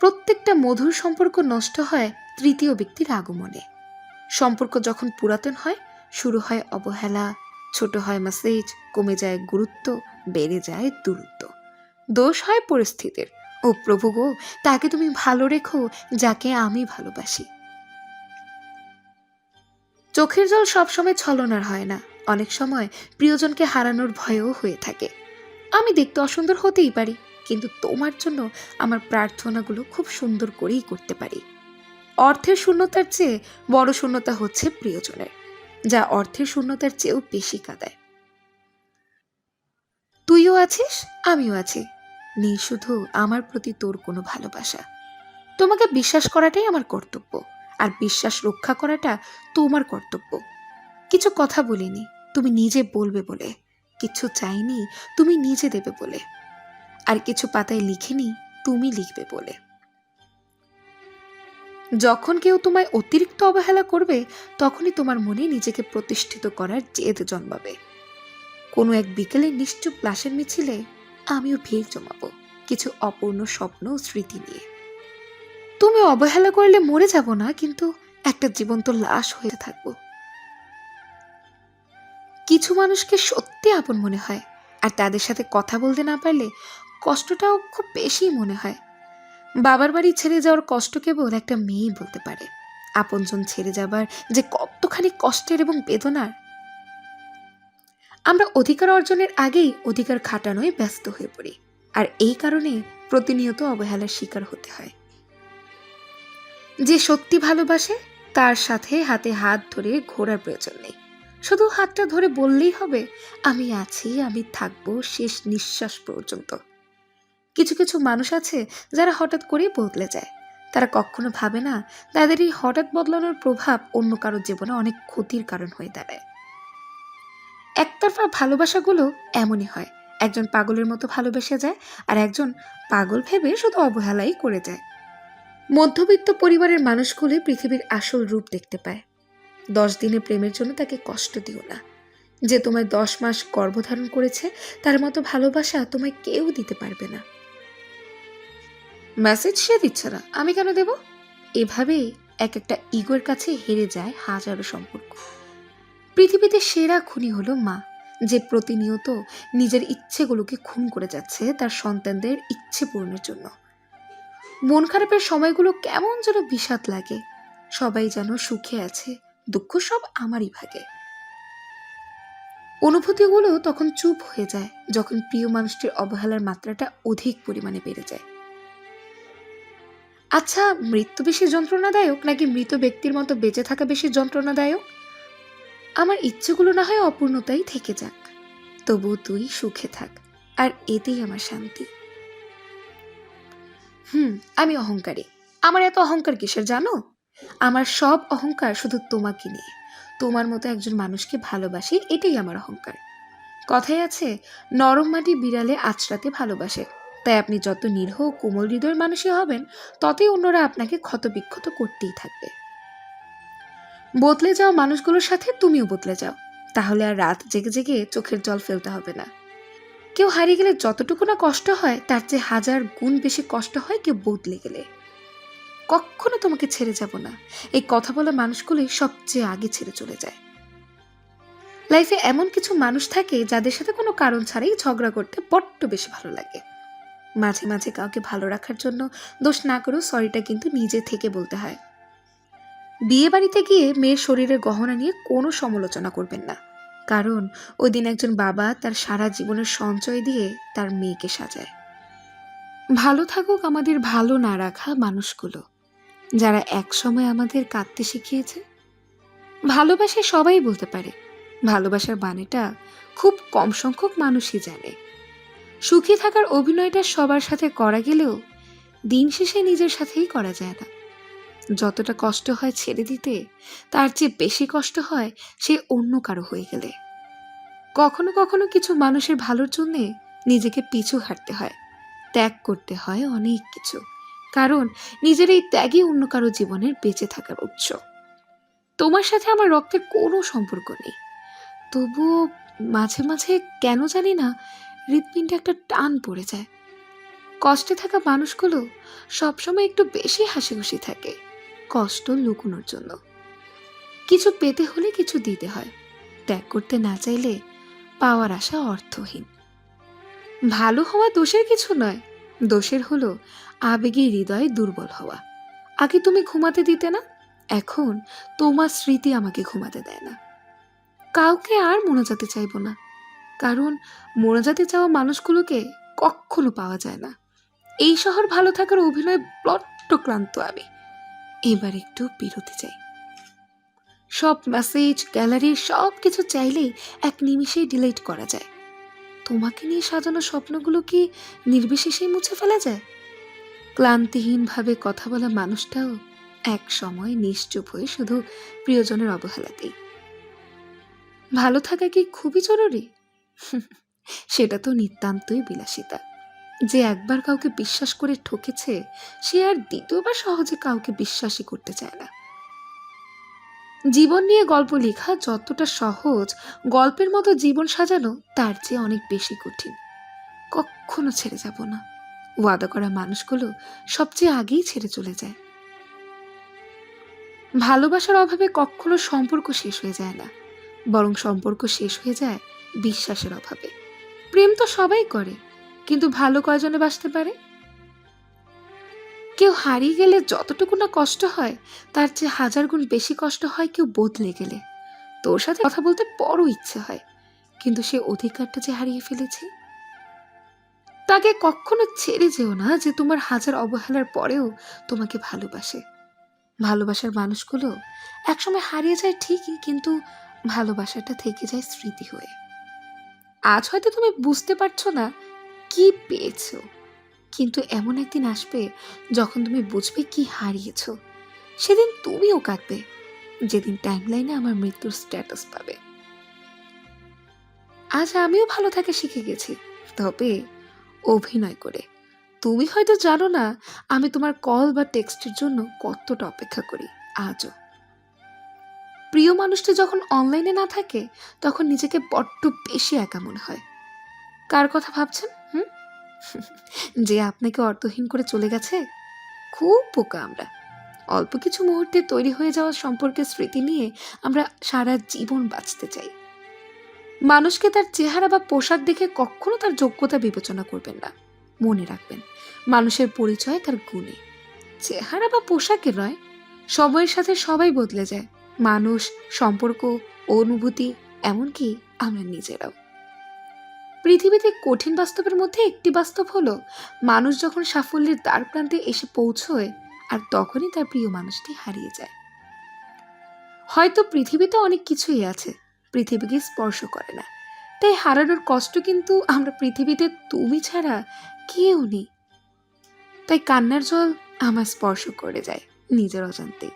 প্রত্যেকটা মধুর সম্পর্ক নষ্ট হয় তৃতীয় ব্যক্তির আগমনে। সম্পর্ক যখন পুরাতন হয়, শুরু হয় অবহেলা, ছোট হয় মেসেজ, কমে যায় গুরুত্ব, বেড়ে যায় দূরত্ব। দোষ হয় পরিস্থিতির। ও প্রভু গো, তাকে তুমি ভালো রেখো, যাকে আমি ভালোবাসি। চোখের জল সবসময় ছলনার হয় না। অনেক সময় প্রিয়জনকে হারানোর ভয়ও হয়ে থাকে। আমি দেখতে অসুন্দর হতেই পারি। কিন্তু তোমার জন্য আমার প্রার্থনাগুলো খুব সুন্দর করেই করতে পারি। অর্থের শূন্যতার চেয়ে বড় শূন্যতা হচ্ছে প্রিয়জনের, যা অর্থের শূন্যতার চেয়েও বেশি কাঁদায়। তুইও আছিস, আমিও আছি। নেই শুধু আমার প্রতি তোর কোনো ভালোবাসা। তোমাকে বিশ্বাস করাটাই আমার কর্তব্য, আর বিশ্বাস রক্ষা করাটা তোমার কর্তব্য। কিছু কথা বলিনি, তুমি নিজে বলবে বলে। কিছু চাইনি, তুমি নিজে দেবে বলে। আর কিছু পাতায় লিখিনি, তুমি লিখবে বলে। যখন কেউ তোমায় অতিরিক্ত অবহেলা করবে, তখনই তোমার মনে নিজেকে প্রতিষ্ঠিত করার জেদ জন্মাবে। কোনো এক বিকেলে নিশ্চুপ লাশের মিছিলে আমিও ভিড় জমাবো, কিছু অপূর্ণ স্বপ্ন স্মৃতি নিয়ে। তুমি অবহেলা করলে মরে যাব না, কিন্তু একটা জীবন্ত লাশ হয়ে থাকব। কিছু মানুষকে সত্যি আপন মনে হয়, আর তাদের সাথে কথা বলতে না পারলে কষ্টটাও খুব বেশি মনে হয়। বাবার বাড়ি ছেড়ে যাওয়ার কষ্ট কেবল একটা মেয়েই বলতে পারে। আপনজন ছেড়ে যাবার যে কতখানি কষ্টের এবং বেদনার। আমরা অধিকার অর্জনের আগেই অধিকার খাটানোয় ব্যস্ত হয়ে পড়ি। আর এই কারণে প্রতিনিয়ত অবহেলার শিকার হতে হয়। যে সত্যি ভালোবাসে, তার সাথে হাতে হাত ধরে ঘোরার প্রয়োজন নেই। শুধু হাতটা ধরে বললেই হবে, আমি আছি, আমি থাকব শেষ নিঃশ্বাস পর্যন্ত। কিছু কিছু মানুষ আছে যারা হঠাৎ করেই বদলে যায়। তারা কখনো ভাবে না তাদের এই হঠাৎ বদলানোর প্রভাব অন্য কারোর জীবনে অনেক ক্ষতির কারণ হয়ে দাঁড়ায়। একতরফা ভালোবাসাগুলো এমনই হয়, একজন পাগলের মতো ভালোবেসে যায় আর একজন পাগল ভেবে শুধু অবহেলাই করে যায়। মধ্যবিত্ত পরিবারের মানুষগুলি পৃথিবীর আসল রূপ দেখতে পায়। দশ দিনে প্রেমের জন্য তাকে কষ্ট দিও না। যে তোমায় দশ মাস গর্ভধারণ করেছে, তার মতো ভালোবাসা তোমায় কেউ দিতে পারবে না। মেসেজ সে দিচ্ছে না। আমি কেন দেব? এভাবেই এক একটা ইগোর কাছে হেরে যায় হাজারো সম্পর্ক। পৃথিবীতে সেরা খুনি হলো মা, যে প্রতিনিয়ত নিজের ইচ্ছেগুলোকে খুন করে যাচ্ছে তার সন্তানদের ইচ্ছে পূরণের জন্য। মন খারাপের সময়গুলো কেমন যেন বিষাদ লাগে। সবাই যেন সুখে আছে, দুঃখ সব আমারই ভাগে। অনুভূতিগুলো তখন চুপ হয়ে যায়, যখন প্রিয় মানুষটির অবহেলার মাত্রাটা অধিক পরিমাণে বেড়ে যায়। আচ্ছা মৃত্যু বেশি যন্ত্রণাদায়ক নাকি মৃত ব্যক্তির মতো বেঁচে থাকা বেশি যন্ত্রণাদায়ক? আমার ইচ্ছেগুলো না হয় অপূর্ণতাই থেকে যাক। তবু তুই সুখে থাক, আর এতেই আমার শান্তি। হুম, আমি অহংকারী। আমার এত অহংকার কিসের জানো? আমার সব অহংকার শুধু তোমাকে নিয়ে। তোমার মতো একজন মানুষকে ভালোবাসি, এটাই আমার অহংকার। কথায় আছে, নরম মাটি বিড়ালে আছড়াতে ভালোবাসে। তাই আপনি যত নিরহ কোমল হৃদয়ের মানুষই হবেন, ততই অন্যরা আপনাকে ক্ষতবিক্ষত করতেই থাকবে। বদলে যাওয়া মানুষগুলোর সাথে তুমিও বদলে যাও। তাহলে আর রাত জেগে জেগে চোখের জল ফেলতে হবে না। কেউ হারিয়ে গেলে যতটুকু না কষ্ট হয়, তার চেয়ে হাজার গুণ বেশি কষ্ট হয় কেউ বদলে গেলে। কখনো তোমাকে ছেড়ে যাব না। এই কথা বলা মানুষগুলোই সবচেয়ে আগে ছেড়ে চলে যায়। লাইফে এমন কিছু মানুষ থাকে, যাদের সাথে কোনো কারণ ছাড়াই ঝগড়া করতে বড্ড বেশি ভালো লাগে। মাঝে মাঝে কাউকে ভালো রাখার জন্য দোষ না করেও সরিটা কিন্তু নিজে থেকে বলতে হয়। বিয়ে বাড়িতে গিয়ে মেয়ের শরীরের গহনা নিয়ে কোনো সমালোচনা করবেন না। কারণ ওই দিন একজন বাবা তার সারা জীবনের সঞ্চয় দিয়ে তার মেয়েকে সাজায়। ভালো থাকুক আমাদের ভালো না রাখা মানুষগুলো। যারা একসময় আমাদের কাঁদতে শিখিয়েছে, ভালোবাসে সবাই বলতে পারে। ভালোবাসার বানেটা খুব কম সংখ্যক মানুষই জানে। সুখী থাকার অভিনয়টা সবার সাথে করা গেলেও দিন শেষে নিজের সাথেই করা যায় না। যতটা কষ্ট হয় ছেড়ে দিতে, তার চেয়ে বেশি কষ্ট হয় সে অন্য কারও হয়ে গেলে। কখনো কখনো কিছু মানুষের ভালোর জন্যে নিজেকে পিছু হাঁটতে হয়, ত্যাগ করতে হয় অনেক কিছু, কারণ নিজের এই ত্যাগই অন্য কারও জীবনের বেঁচে থাকার উৎস। তোমার সাথে আমার রক্তের কোনো সম্পর্ক নেই। তবুও মাঝে মাঝে কেন জানি না হৃৎপিণ্ডে একটা টান পড়ে যায়। কষ্টে থাকা মানুষগুলো সবসময় একটু বেশি হাসি খুশি থাকে, কষ্ট লুকোনোর জন্য। কিছু পেতে হলে কিছু দিতে হয়, ত্যাগ করতে না চাইলে পাওয়ার আশা অর্থহীন। ভালো হওয়া দোষের কিছু নয়, দোষের হলো আবেগে হৃদয়ে দুর্বল হওয়া। আগে তুমি ঘুমাতে দিতে না, এখন তোমার স্মৃতি আমাকে ঘুমাতে দেয় না। কাউকে আর মোনাজাতে চাইব না। কারণ মোনাজাতে চাওয়া মানুষগুলোকে কখনো পাওয়া যায় না। এই শহর ভালো থাকার অভিনয় বড্ড ক্লান্ত আমি। এবার একটু বিরতি চাই। সব মেসেজ গ্যালারি সব কিছু চাইলেই এক নিমিষেই ডিলিট করা যায়। তোমাকে নিয়ে সাজানো স্বপ্নগুলো কি নির্বিশেষেই মুছে ফেলা যায়? ক্লান্তিহীনভাবে কথা বলা মানুষটাও এক সময় নিশ্চুপ হয়ে শুধু প্রিয়জনের অবহেলাতেই। ভালো থাকা কি খুবই জরুরি? সেটা তো নিতান্তই বিলাসিতা। যে একবার কাউকে বিশ্বাস করে ঠকেছে, সে আর দ্বিতীয়বার সহজে কাউকে বিশ্বাসই করতে চায় না। জীবন নিয়ে গল্প লেখা যতটা সহজ, গল্পের মতো জীবন সাজানো তার চেয়ে অনেক বেশি কঠিন। কখনো ছেড়ে যাব না। ওয়াদা করা মানুষগুলো সবচেয়ে আগেই ছেড়ে চলে যায়। ভালোবাসার অভাবে কখনো সম্পর্ক শেষ হয়ে যায় না। বরং সম্পর্ক শেষ হয়ে যায় বিশ্বাসের অভাবে। প্রেম তো সবাই করে, কিন্তু ভালো কয়জনে বাসতে পারে? কেউ হারিয়ে গেলে যতটুকু না কষ্ট হয়, তার চেয়ে হাজার গুণ বেশি কষ্ট হয় কেউ বদলে গেলে। তোর সাথে কথা বলতে বড় ইচ্ছে হয়, কিন্তু সে অধিকারটা যে হারিয়ে ফেলেছে? তাকে কখনো ছেড়ে যেও না যে তোমার হাজার অবহেলার পরেও তোমাকে ভালোবাসে। ভালোবাসার মানুষগুলো একসময় হারিয়ে যায় ঠিকই, কিন্তু ভালোবাসাটা থেকে যায় স্মৃতি হয়ে। আজ হয়তো তুমি বুঝতে পারছ না কি পেয়েছ। কিন্তু এমন একদিন আসবে যখন তুমি বুঝবে কি হারিয়েছ। সেদিন তুমিও কাঁদবে। যেদিন টাইমলাইনে আমার মৃত্যুর স্ট্যাটাস পাবে। আজ আমিও ভালো থাকা শিখে গেছি। তবে অভিনয় করে। তুমি হয়তো জানো না আমি তোমার কল বা টেক্সটের জন্য কতটা অপেক্ষা করি। আজও। প্রিয় মানুষটি যখন অনলাইনে না থাকে, তখন নিজেকে বড্ড বেশি একা মনে হয়। কার কথা ভাবছেন, হুম? যে আপনাকে অর্থহীন করে চলে গেছে, খুব বোকা আমরা। অল্প কিছু মুহূর্তে তৈরি হয়ে যাওয়া সম্পর্কের স্মৃতি নিয়ে আমরা সারা জীবন বাঁচতে চাই। মানুষকে তার চেহারা বা পোশাক দেখে কখনো তার যোগ্যতা বিবেচনা করবেন না। মনে রাখবেন, মানুষের পরিচয় তার গুণে। চেহারা বা পোশাকের নয়, সময়ের সাথে সবাই বদলে যায়। মানুষ, সম্পর্ক, অনুভূতি, এমনকি আমরা নিজেরাও। পৃথিবীতে কঠিন বাস্তবের মধ্যে একটি বাস্তব হলো, মানুষ যখন সাফল্যের দ্বার প্রান্তে এসে পৌঁছয়, আর তখনই তার প্রিয় মানুষটি হারিয়ে যায়। হয়তো পৃথিবীতে অনেক কিছুই আছে, পৃথিবীকে স্পর্শ করে না। তাই হারানোর কষ্ট কিন্তু আমরা পৃথিবীতে তুমি ছাড়া কেউ নেই। তাই কান্নার জল আমার স্পর্শ করে যায় নিজের অজান্তেই